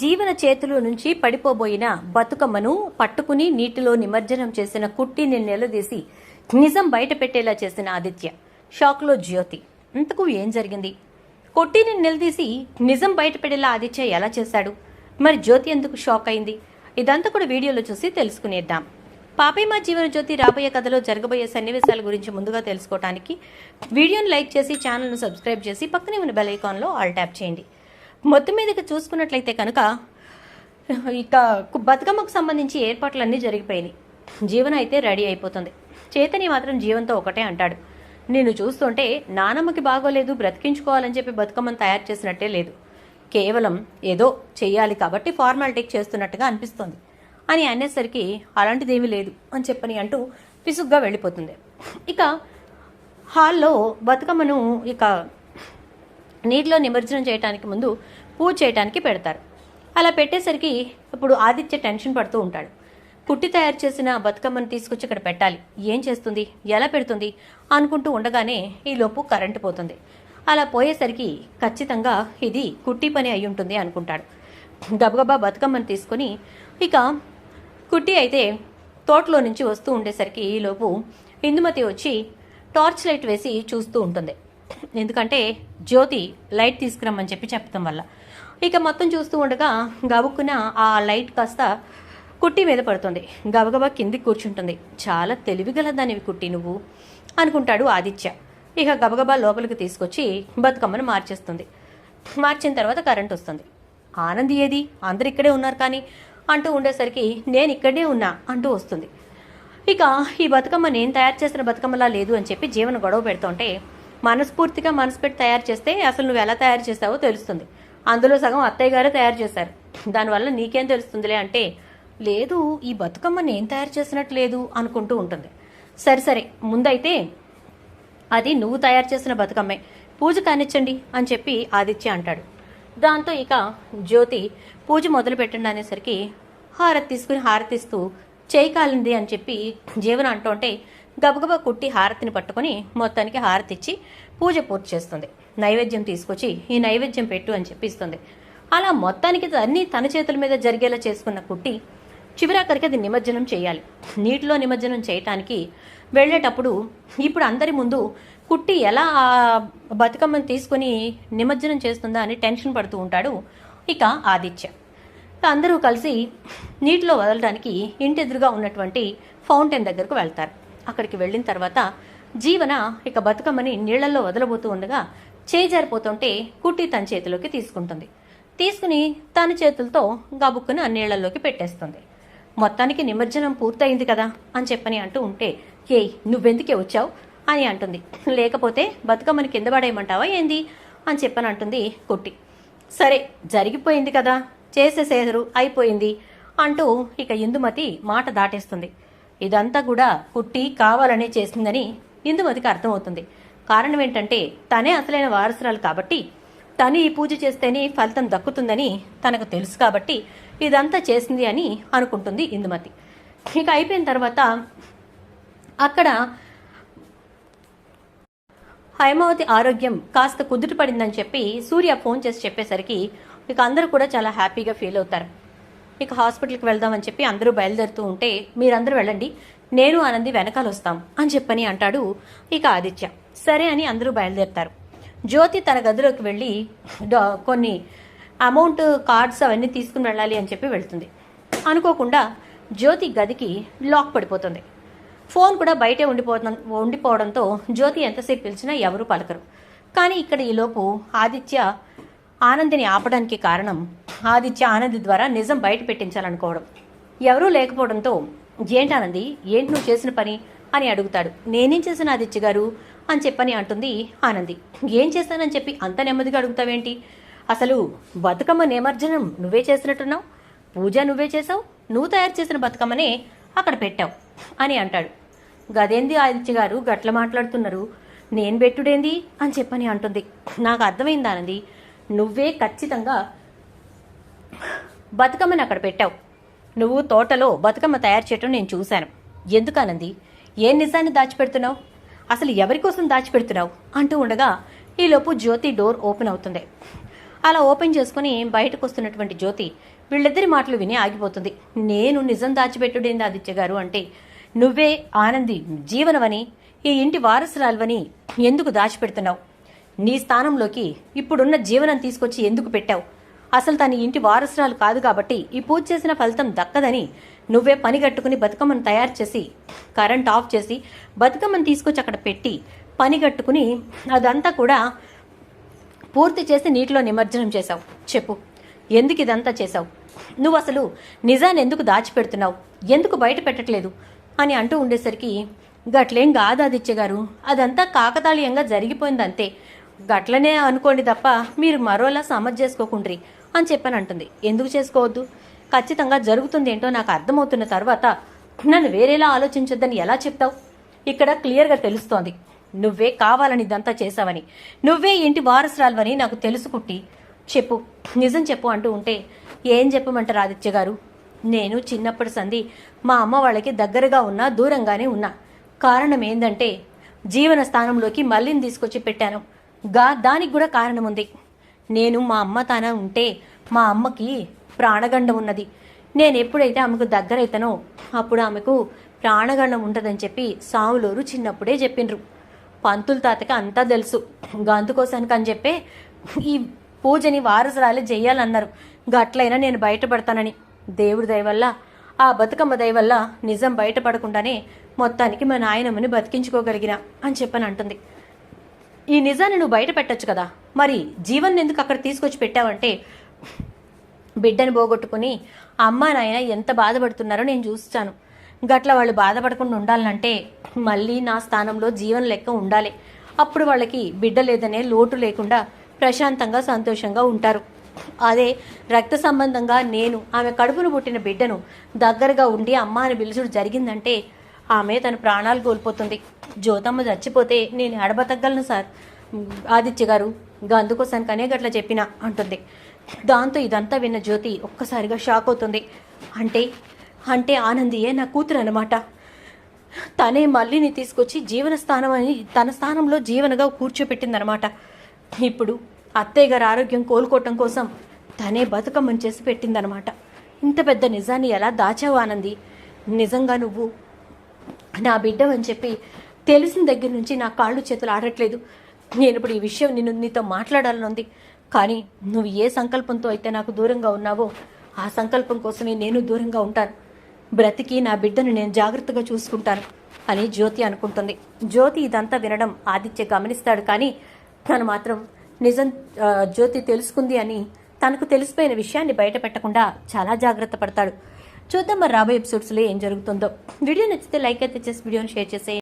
జీవన చేతిలో నుంచి పడిపోబోయిన బతుకమ్మను పట్టుకుని నీటిలో నిమజ్జనం చేసిన కుట్టిని నిలదీసి నిజం బయట పెట్టేలా చేసిన ఆదిత్య. షాక్లో జ్యోతి ఇంతకు ఏం జరిగింది? కొట్టిని నిలదీసి నిజం బయట పెట్టేలా ఆదిత్య ఎలా చేశాడు? మరి జ్యోతి ఎందుకు షాక్ అయింది? ఇదంతా కూడా వీడియోలో చూసి తెలుసుకునేద్దాం. పాపయ్య మా జీవన జ్యోతి రాబోయే కథలో జరగబోయే సన్నివేశాల గురించి ముందుగా తెలుసుకోవడానికి వీడియోని లైక్ చేసి ఛానల్ను సబ్స్క్రైబ్ చేసి పక్కనే ఉన్న బెల్ ఐకాన్లో ఆల్ ట్యాప్ చేయండి. మొత్తం మీదకి చూసుకున్నట్లయితే కనుక ఇక బతుకమ్మకు సంబంధించి ఏర్పాట్లన్నీ జరిగిపోయినాయి. జీవన అయితే రెడీ అయిపోతుంది. చేతని మాత్రం జీవంతో ఒకటే అంటాడు. నిన్ను చూస్తుంటే నానమ్మకి బాగోలేదు బ్రతికించుకోవాలని చెప్పి బతుకమ్మను తయారు చేసినట్టే లేదు. కేవలం ఏదో చెయ్యాలి కాబట్టి ఫార్మాలిటీకి చేస్తున్నట్టుగా అనిపిస్తుంది. అని అనేసరికి అలాంటిదేమీ లేదు అని చెప్పని అంటూ పిసుగ్గా వెళ్ళిపోతుంది. ఇక హాల్లో బతుకమ్మను ఇక నీటిలో నిమజ్జనం చేయడానికి ముందు పూజ చేయడానికి పెడతారు. అలా పెట్టేసరికి ఇప్పుడు ఆదిత్య టెన్షన్ పడుతూ ఉంటాడు. కుట్టి తయారు చేసిన బతుకమ్మను తీసుకొచ్చి ఇక్కడ పెట్టాలి. ఏం చేస్తుంది? ఎలా పెడుతుంది? అనుకుంటూ ఉండగానే ఈలోపు కరెంటు పోతుంది. అలా పోయేసరికి ఖచ్చితంగా ఇది కుట్టి పని అయి ఉంటుంది అనుకుంటాడు. గబగబా బతుకమ్మను తీసుకొని ఇక కుట్టి అయితే తోటలో నుంచి వస్తూ ఉండేసరికి ఈలోపు ఇందుమతి వచ్చి టార్చ్ లైట్ వేసి చూస్తూ ఉంటుంది. ఎందుకంటే జ్యోతి లైట్ తీసుకురమ్మని చెప్పి చెప్పడం వల్ల. ఇక మొత్తం చూస్తూ ఉండగా గబుక్కున ఆ లైట్ కాస్త కుట్టి మీద పడుతుంది. గబగబా కిందికి కూర్చుంటుంది. చాలా తెలివిగల దానివి కుట్టి నువ్వు అనుకుంటాడు ఆదిత్య. ఇక గబగబా లోపలికి తీసుకొచ్చి బతుకమ్మను మార్చేస్తుంది. మార్చిన తర్వాత కరెంట్ వస్తుంది. ఆనంది ఏది? అందరు ఇక్కడే ఉన్నారు కానీ అంటూ ఉండేసరికి నేను ఇక్కడే ఉన్నా అంటూ వస్తుంది. ఇక ఈ బతుకమ్మ నేను తయారు చేసిన బతుకమ్మలా లేదు అని చెప్పి జీవన గొడవ పెడుతుంటే మనస్ఫూర్తిగా మనసు పెట్టి తయారు చేస్తే అసలు నువ్వు ఎలా తయారు చేస్తావో తెలుస్తుంది. అందులో సగం అత్తయ్య గారే తయారు చేశారు. దానివల్ల నీకేం తెలుస్తుందిలే అంటే లేదు ఈ బతుకమ్మ నేను తయారు చేసినట్టు లేదు అనుకుంటూ ఉంటుంది. సరే సరే ముందైతే అది నువ్వు తయారు చేసిన బతుకమ్మే. పూజ కానిచ్చండి అని చెప్పి ఆదిత్య అంటాడు. దాంతో ఇక జ్యోతి పూజ మొదలు పెట్టండి అనేసరికి హారతి తీసుకుని హారతిస్తూ చేయి కాలింది అని చెప్పి జీవన అంటుంటే గబగబా కుట్టి హారతిని పట్టుకొని మొత్తానికి హారతి ఇచ్చి పూజ పూర్తి చేస్తుంది. నైవేద్యం తీసుకొచ్చి ఈ నైవేద్యం పెట్టు అని చెప్పిస్తుంది. అలా మొత్తానికి అన్నీ తన చేతుల మీద జరిగేలా చేసుకున్న కుట్టి చివరాఖరికి అది నిమజ్జనం చేయాలి. నీటిలో నిమజ్జనం చేయటానికి వెళ్ళేటప్పుడు ఇప్పుడు అందరి ముందు కుట్టి ఎలా ఆ బతుకమ్మను తీసుకొని నిమజ్జనం చేస్తుందా అని టెన్షన్ పడుతూ ఉంటాడు ఇక ఆదిత్య. అందరూ కలిసి నీటిలో వదలడానికి ఇంటి ఎదురుగా ఉన్నటువంటి ఫౌంటైన్ దగ్గరకు వెళ్తారు. అక్కడికి వెళ్ళిన తర్వాత జీవన ఇక బతుకమ్మని నీళ్ళలో వదలబోతూ ఉండగా చేజారిపోతుంటే కుట్టి తన చేతిలోకి తీసుకుంటుంది. తీసుకుని తన చేతులతో గబుక్కుని ఆ నీళ్ళలోకి పెట్టేస్తుంది. మొత్తానికి నిమజ్జనం పూర్తయింది కదా అని చెప్పని అంటూ ఉంటే ఏయ్ నువ్వెందుకే వచ్చావు? అని అంటుంది. లేకపోతే బతుకమ్మని కింద పడేయమంటావా ఏంది? అని చెప్పని అంటుంది కుట్టి. సరే జరిగిపోయింది కదా చేసేసేరు అయిపోయింది అంటూ ఇక ఇందుమతి మాట దాటేస్తుంది. ఇదంతా కూడా కుట్టి కావాలనే చేసిందని ఇందుమతికి అర్థమవుతుంది. కారణం ఏంటంటే తనే అసలైన వారసురాలు కాబట్టి తను ఈ పూజ చేస్తేనే ఫలితం దక్కుతుందని తనకు తెలుసు కాబట్టి ఇదంతా చేసింది అని అనుకుంటుంది ఇందుమతి. ఇక అయిపోయిన తర్వాత అక్కడ హైమావతి ఆరోగ్యం కాస్త కుదుట పడిందని చెప్పి సూర్య ఫోన్ చేసి చెప్పేసరికి ఇక అందరూ కూడా చాలా హ్యాపీగా ఫీల్ అవుతారు. ఇక హాస్పిటల్కి వెళ్దామని చెప్పి అందరూ బయలుదేరుతూ ఉంటే మీరందరూ వెళ్ళండి నేను ఆనంది వెనకాల వస్తాం అని చెప్పని అంటాడు ఇక ఆదిత్య. సరే అని అందరూ బయలుదేరుతారు. జ్యోతి తన గదిలోకి వెళ్ళి కొన్ని అమౌంట్ కార్డ్స్ అవన్నీ తీసుకుని వెళ్ళాలి అని చెప్పి వెళ్తుంది. అనుకోకుండా జ్యోతి గదికి లాక్ పడిపోతుంది. ఫోన్ కూడా బయటే ఉండిపోతున్న ఉండిపోవడంతో జ్యోతి ఎంతసేపు పిలిచినా ఎవరూ పలకరు. కానీ ఇక్కడ ఈలోపు ఆదిత్య ఆనందిని ఆపడానికి కారణం ఆదిత్య ఆనంది ద్వారా నిజం బయట పెట్టించాలనుకోవడం. ఎవరూ లేకపోవడంతో ఏంటానంది ఏంటి నువ్వు చేసిన పని? అని అడుగుతాడు. నేనేం చేశాను ఆదిత్య గారు? అని చెప్పని అంటుంది ఆనంది. ఏం చేశానని చెప్పి అంత నెమ్మదిగా అడుగుతావేంటి? అసలు బతుకమ్మ నిమజ్జనం నువ్వే చేసినట్టున్నావు పూజ నువ్వే చేసావు నువ్వు తయారు చేసిన బతుకమ్మనే అక్కడ పెట్టావు అని అంటాడు. గదేంది ఆదిత్య గారు? గట్ల మాట్లాడుతున్నారు. నేను పెట్టుడేంది అని చెప్పని అంటుంది. నాకు అర్థమైంది ఆనంది. నువ్వే ఖచ్చితంగా బతుకమ్మను అక్కడ పెట్టావు. నువ్వు తోటలో బతుకమ్మ తయారు చేయటం నేను చూశాను. ఎందుకనంది? ఏ నిజాన్ని దాచిపెడుతున్నావు? అసలు ఎవరి కోసం దాచిపెడుతున్నావు? అంటూ ఉండగా ఈలోపు జ్యోతి డోర్ ఓపెన్ అవుతుంది. అలా ఓపెన్ చేసుకుని బయటకు వస్తున్నటువంటి జ్యోతి వీళ్ళిద్దరి మాటలు విని ఆగిపోతుంది. నేను నిజం దాచిపెట్టుడేంది ఆదిత్య గారు అంటే నువ్వే ఆనంది జీవనమని ఈ ఇంటి వారసురాలువని ఎందుకు దాచిపెడుతున్నావు? నీ స్థానంలోకి ఇప్పుడున్న జీవనం తీసుకొచ్చి ఎందుకు పెట్టావు? అసలు తన ఇంటి వారసురాలు కాదు కాబట్టి ఈ పూజ చేసిన ఫలితం దక్కదని నువ్వే పని కట్టుకుని బతుకమ్మను తయారు చేసి కరెంట్ ఆఫ్ చేసి బతుకమ్మను తీసుకొచ్చి అక్కడ పెట్టి పని కట్టుకుని అదంతా కూడా పూర్తి చేసి నీటిలో నిమజ్జనం చేశావు. చెప్పు ఎందుకు ఇదంతా చేశావు? నువ్వు అసలు నిజాన్ని ఎందుకు దాచిపెడుతున్నావు? ఎందుకు బయట పెట్టట్లేదు? అని అంటూ ఉండేసరికి గట్లేం కాదు ఆదిత్య గారు అదంతా కాకతాళీయంగా జరిగిపోయిందంతే. గట్లనే అనుకోండి తప్ప మీరు మరోలా సమజ్ చేసుకోకుండ్రి అని చెప్పని అంటుంది ఎందుకు చేసుకోవద్దు? ఖచ్చితంగా జరుగుతుంది ఏంటో నాకు అర్థమవుతున్న తర్వాత నన్ను వేరేలా ఆలోచించొద్దని ఎలా చెప్తావు? ఇక్కడ క్లియర్గా తెలుస్తోంది. నువ్వే కావాలని ఇదంతా చేశావని నువ్వే ఇంటి వారసురాలువని నాకు తెలుసుకుట్టి చెప్పు. నిజం చెప్పు అంటూ ఉంటే ఏం చెప్పమంటారు ఆదిత్య గారు? నేను చిన్నప్పటి సంధి మా అమ్మ వాళ్ళకి దగ్గరగా ఉన్నా దూరంగానే ఉన్నా. కారణం ఏంటంటే జీవన స్థానంలోకి మళ్ళీని తీసుకొచ్చి పెట్టాను. గా దానికి కూడా కారణం ఉంది నేను మా అమ్మ తాన ఉంటే మా అమ్మకి ప్రాణగండం ఉన్నది. నేను ఎప్పుడైతే ఆమెకు దగ్గరైతానో అప్పుడు ఆమెకు ప్రాణగండం ఉంటుందని చెప్పి సాములూరు చిన్నప్పుడే చెప్పిండ్రు. పంతులు తాతకి అంతా తెలుసు. గంతుకోసానికి అని చెప్పే ఈ పూజని వారసురాలే చేయాలన్నారు గట్లైనా నేను బయటపడతానని. దేవుడి దయవల్ల ఆ బతుకమ్మ దయవల్ల నిజం బయటపడకుండానే మొత్తానికి మా నాయనమ్మని బతికించుకోగలిగిన అని చెప్పని అంటుంది. ఈ నిజాన్ని నువ్వు బయట పెట్టొచ్చు కదా. మరి జీవన్ ఎందుకు అక్కడ తీసుకొచ్చి పెట్టావంటే బిడ్డను పోగొట్టుకుని అమ్మ నాయన ఎంత బాధపడుతున్నారో నేను చూస్తాను. గట్ల వాళ్ళు బాధపడకుండా ఉండాలంటే మళ్ళీ నా స్థానంలో జీవన లెక్క ఉండాలి. అప్పుడు వాళ్ళకి బిడ్డ లేదనే లోటు లేకుండా ప్రశాంతంగా సంతోషంగా ఉంటారు. అదే రక్త సంబంధంగా నేను ఆమె కడుపును పుట్టిన బిడ్డను దగ్గరగా ఉండి అమ్మ అని పిలుచుడు జరిగిందంటే ఆమె తన ప్రాణాలు కోల్పోతుంది. జ్యోతమ్మ చచ్చిపోతే నేను ఎడబతగ్గలను సార్. ఆదిత్య గారు ఇంకా కనే గట్ల చెప్పిన అంటుంది. దాంతో ఇదంతా విన్న జ్యోతి ఒక్కసారిగా షాక్ అవుతుంది. అంటే అంటే ఆనందియే నా కూతురు అనమాట తనే మళ్ళీని తీసుకొచ్చి జీవన స్థానం అని తన స్థానంలో జీవనగా కూర్చోపెట్టిందనమాట ఇప్పుడు అత్తయ్య గారి ఆరోగ్యం కోలుకోవటం కోసం తనే బతుకమ్మని చేసి పెట్టిందనమాట ఇంత పెద్ద నిజాన్ని ఎలా దాచావు ఆనంది? నిజంగా నువ్వు నా బిడ్డ అని చెప్పి తెలిసిన దగ్గర నుంచి నా కాళ్ళు చేతులు ఆడట్లేదు. నేను ఇప్పుడు ఈ విషయం నిన్ను నీతో మాట్లాడాలని ఉంది. కానీ నువ్వు ఏ సంకల్పంతో అయితే నాకు దూరంగా ఉన్నావో ఆ సంకల్పం కోసమే నేను దూరంగా ఉంటాను. బ్రతికి నా బిడ్డను నేను జాగ్రత్తగా చూసుకుంటాను అని జ్యోతి అనుకుంటుంది. జ్యోతి ఇదంతా వినడం ఆదిత్య గమనిస్తాడు కానీ తను మాత్రం నిజం జ్యోతి తెలుసుకుంది అని తనకు తెలిసిపోయిన విషయాన్ని బయట పెట్టకుండా చాలా జాగ్రత్త పడతాడు. చూద్దాం మరి రాబోయే ఎపిసోడ్స్లో ఏం జరుగుతుందో. వీడియో నచ్చితే లైక్ అయితే చేసి వీడియోని షేర్ చేసేయండి.